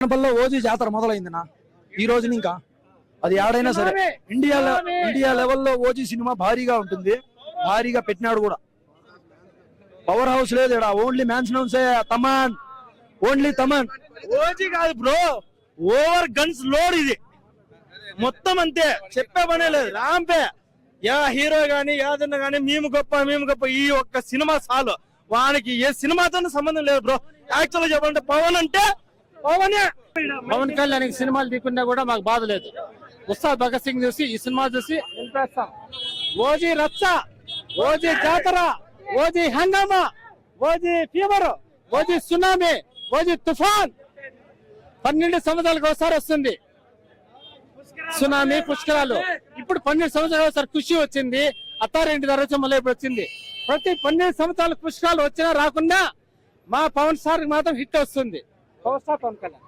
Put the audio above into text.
పల్లె ఓజీ జాతర మొదలైందినా ఈ రోజున ఇంకా. అది ఏడైనా సరే ఇండియా లె- ఇండియా లెవెల్లో ఓజీ సినిమా భారీగా ఉంటుంది. భారీగా పెట్టినాడు కూడా. పవర్ హౌస్ లేదు ఇక్కడ ఓన్లీ మ్యాన్స్ హౌసే తమన్. ఓన్లీ తమన్. ఓజీ కాదు బ్రో ఓవర్ గన్స్ లోడ్ ఇది. మొత్తం అంతే. చెప్పే పనే లేదు. రాంపే. యా హీరో గాని యాదన్న గాని మేము గొప్ప మేము గొప్ప ఈ ఒక్క సినిమా చాలు. వానికి ఏ సినిమాతో సంబంధం లేదు బ్రో. యాక్చువల్గా చెప్పాలంటే పవన్ అంటే పవనే! కళ్యాణ్ సినిమాలు తీకుండా కూడా మాకు బాధ లేదు. ఉత్సాహ్ భగత్ సింగ్ చూసి ఈ సినిమా చూసి ఓజీ రచ్చ ఓజీ జాతర ఓజీ హంగామా OG fever OG tsunami OG తుఫాన్. పన్నెండు సంవత్సరాలకు ఒకసారి వస్తుంది. సునామీ పుష్కరాలు. ఇప్పుడు పన్నెండు సంవత్సరాలు ఒకసారి ఖుషి వచ్చింది. అత్తారింటి తర్వాత మళ్ళీ ఇప్పుడు వచ్చింది. ప్రతి పన్నెండు సంవత్సరాలు పుష్కరాలు వచ్చినా రాకుండా మా పవన్ సార్ మాత్రం హిట్ వస్తుంది. Power star Pawan Kalyan